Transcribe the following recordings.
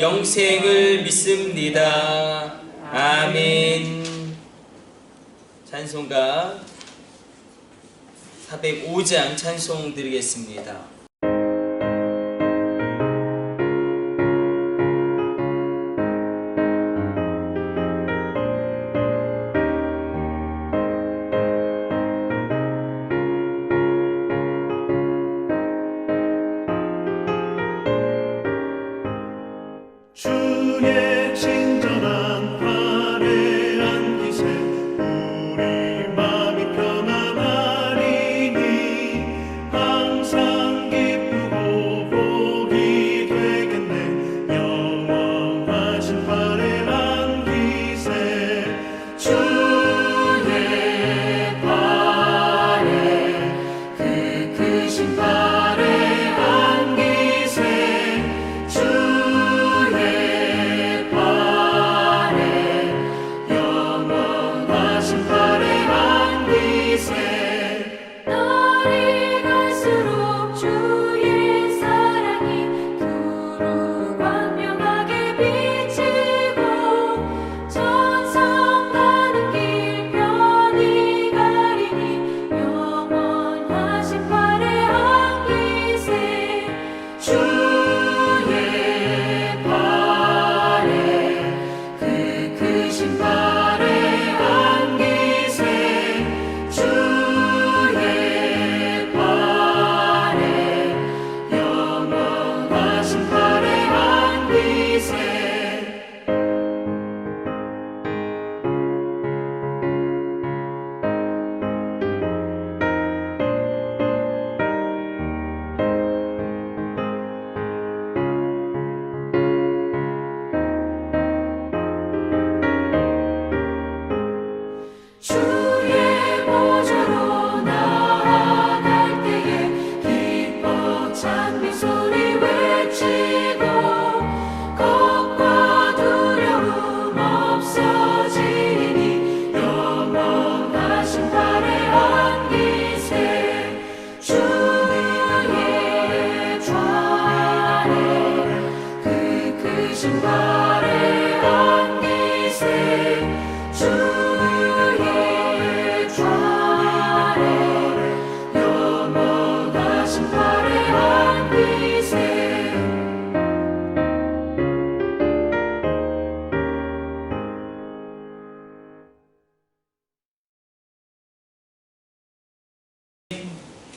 영생을 믿습니다. 아멘. 찬송가 405장 찬송 드리겠습니다.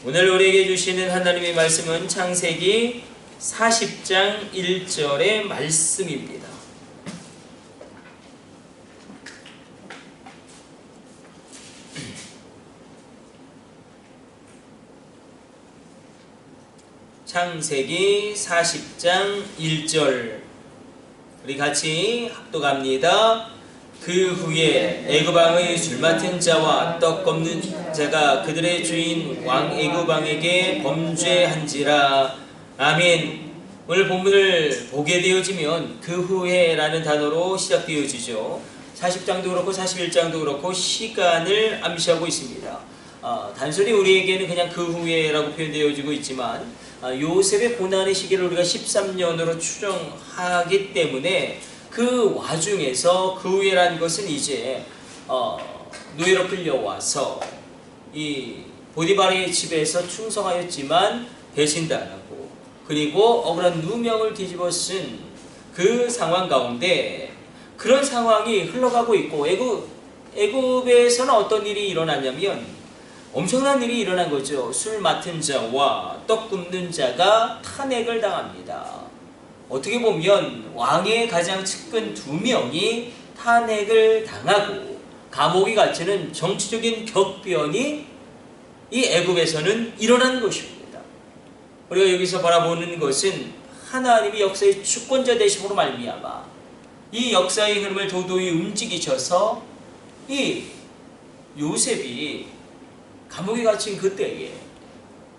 오늘 우리에게 주시는 하나님의 말씀은 창세기 40장 1절의 말씀입니다. 창세기 40장 1절 우리 같이 합독합니다. 그 후에 애굽왕의 술 맡은 자와 떡 꺾는 자가 그들의 주인 왕 애굽왕에게 범죄한지라 아멘. 오늘 본문을 보게 되어지면 그 후에 라는 단어로 시작되어지죠. 40장도 그렇고 41장도 그렇고 시간을 암시하고 있습니다. 아, 단순히 우리에게는 그냥 그 후에라고 표현되어지고 있지만 아, 요셉의 고난의 시기를 우리가 13년으로 추정하기 때문에 그 와중에서 그 후에라는 것은 이제 어, 노예로 끌려와서 이 보디바르의 집에서 충성하였지만 배신당하고 그리고 억울한 누명을 뒤집어 쓴 그 상황 가운데 그런 상황이 흘러가고 있고 애굽 애굽에서는 어떤 일이 일어났냐면 엄청난 일이 일어난 거죠. 술 맡은 자와 떡 굽는 자가 탄핵을 당합니다. 어떻게 보면 왕의 가장 측근 두 명이 탄핵을 당하고 감옥에 갇히는 정치적인 격변이 이 애굽에서는 일어난 것입니다. 우리가 여기서 바라보는 것은 하나님이 역사의 주권자 되심으로 말미암아 이 역사의 흐름을 도도히 움직이셔서 이 요셉이 감옥에 갇힌 그때에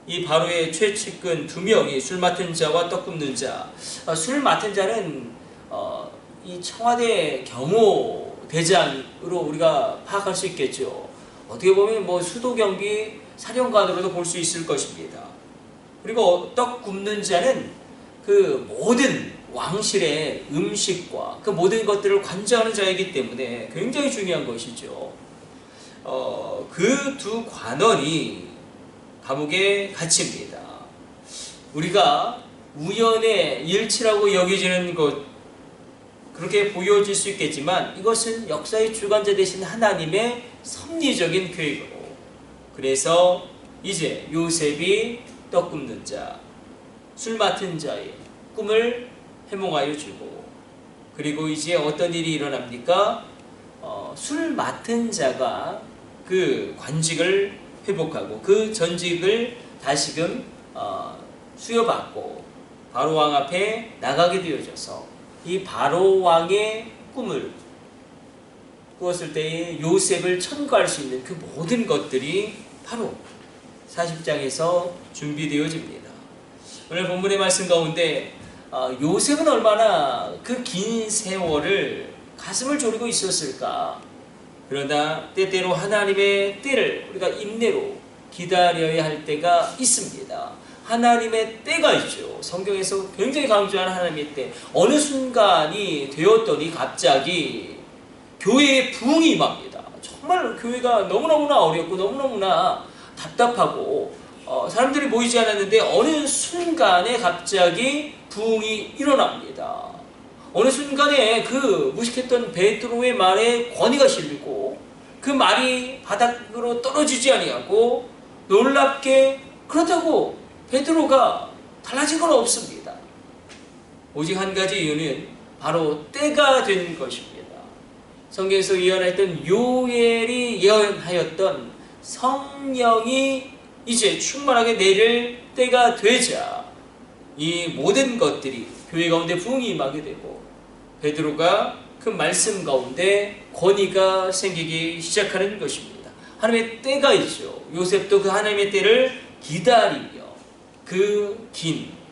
이 바로의 최측근 두 명이 술 맡은 자와 떡 굽는 자. 어, 술 맡은 자는 어, 이 청와대 경호 대장으로 우리가 파악할 수 있겠죠. 어떻게 보면 뭐 수도 경비 사령관으로도 볼 수 있을 것입니다. 그리고 떡 굽는 자는 그 모든 왕실의 음식과 그 모든 것들을 관장하는 자이기 때문에 굉장히 중요한 것이죠. 어, 그 두 관원이 감옥에 갇힙니다. 우리가 우연의 일치라고 여겨지는 것 그렇게 보여질 수 있겠지만 이것은 역사의 주관자 되신 하나님의 섭리적인 계획으로 그래서 이제 요셉이 떡 굽는 자, 술 맡은 자의 꿈을 해몽하여 주고 그리고 이제 어떤 일이 일어납니까? 어, 술 맡은 자가 그 관직을 회복하고 그 전직을 다시금 어, 수여받고 바로 왕 앞에 나가게 되어져서 이 바로 왕의 꿈을 꾸었을 때에 요셉을 천거할 수 있는 그 모든 것들이 바로 40장에서 준비되어집니다. 오늘 본문의 말씀 가운데 어, 요셉은 얼마나 그 긴 세월을 가슴을 졸이고 있었을까? 그러나 때때로 하나님의 때를 우리가 인내로 기다려야 할 때가 있습니다. 하나님의 때가 있죠. 성경에서 굉장히 강조하는 하나님의 때. 어느 순간이 되었더니 갑자기 교회에 부흥이 임합니다. 정말 교회가 너무너무나 어렵고 너무너무나 답답하고 어, 사람들이 모이지 않았는데 어느 순간에 갑자기 부흥이 일어납니다. 어느 순간에 그 무식했던 베드로의 말에 권위가 실리고 그 말이 바닥으로 떨어지지 아니하고 놀랍게 그렇다고 베드로가 달라진 건 없습니다. 오직 한 가지 이유는 바로 때가 된 것입니다. 성경에서 예언했던 요엘이 예언하였던 성령이 이제 충만하게 내릴 때가 되자 이 모든 것들이 교회 가운데 부흥이 임하게 되고 베드로가 그 말씀 가운데 권위가 생기기 시작하는 것입니다. 하나님의 때가 있죠. 요셉도 그 하나님의 때를 기다리며 그 긴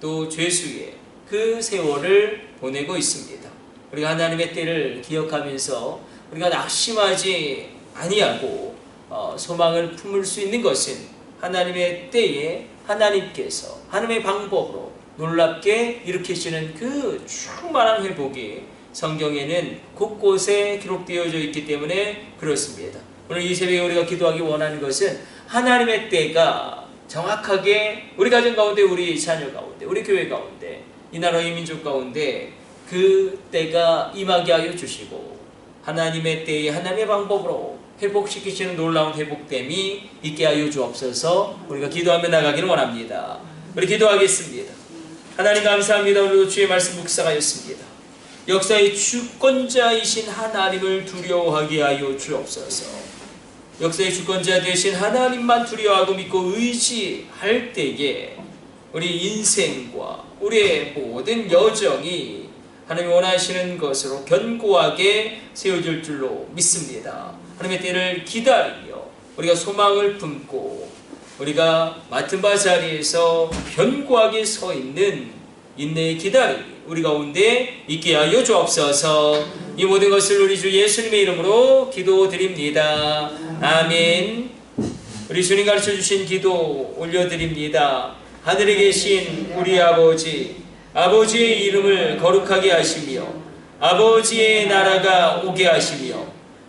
또 죄수의 그 세월을 보내고 있습니다. 우리가 하나님의 때를 기억하면서 우리가 낙심하지 아니하고 어, 소망을 품을 수 있는 것은 하나님의 때에 하나님께서 하나님의 방법으로 놀랍게 일으키시는 그 충만한 회복이 성경에는 곳곳에 기록되어져 있기 때문에 그렇습니다. 오늘 이 새벽에 우리가 기도하기 원하는 것은 하나님의 때가 정확하게 우리 가정 가운데, 우리 자녀 가운데, 우리 교회 가운데, 이 나라의 민족 가운데 그 때가 임하게 하여 주시고 하나님의 때에 하나님의 방법으로 회복시키시는 놀라운 회복됨이 있게 하여 주옵소서 우리가 기도하며 나가기를 원합니다. 우리 기도하겠습니다. 하나님 감사합니다. 오늘도 주의 말씀 묵상하였습니다. 역사의 주권자이신 하나님을 두려워하게 하여 주옵소서. 역사의 주권자 되신 하나님만 두려워하고 믿고 의지할 때에 우리 인생과 우리의 모든 여정이 하나님이 원하시는 것으로 견고하게 세워질 줄로 믿습니다. 하나님의 때를 기다리며 우리가 소망을 품고 우리가 맡은 바 자리에서 견고하게 서 있는 인내의 기다림이 우리 가운데 있게 하여 주옵소서 이 모든 것을 우리 주 예수님의 이름으로 기도드립니다. 아멘 우리 주님 가르쳐 주신 기도 올려드립니다. 하늘에 계신 우리 아버지 아버지의 이름을 거룩하게 하시며 아버지의 나라가 오게 하시며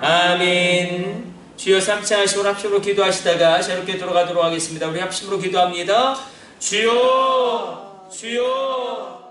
아멘. 주여 삼차 하시고 합심으로 기도하시다가 새롭게 돌아가도록 하겠습니다. 우리 합심으로 기도합니다. 주여, 주여,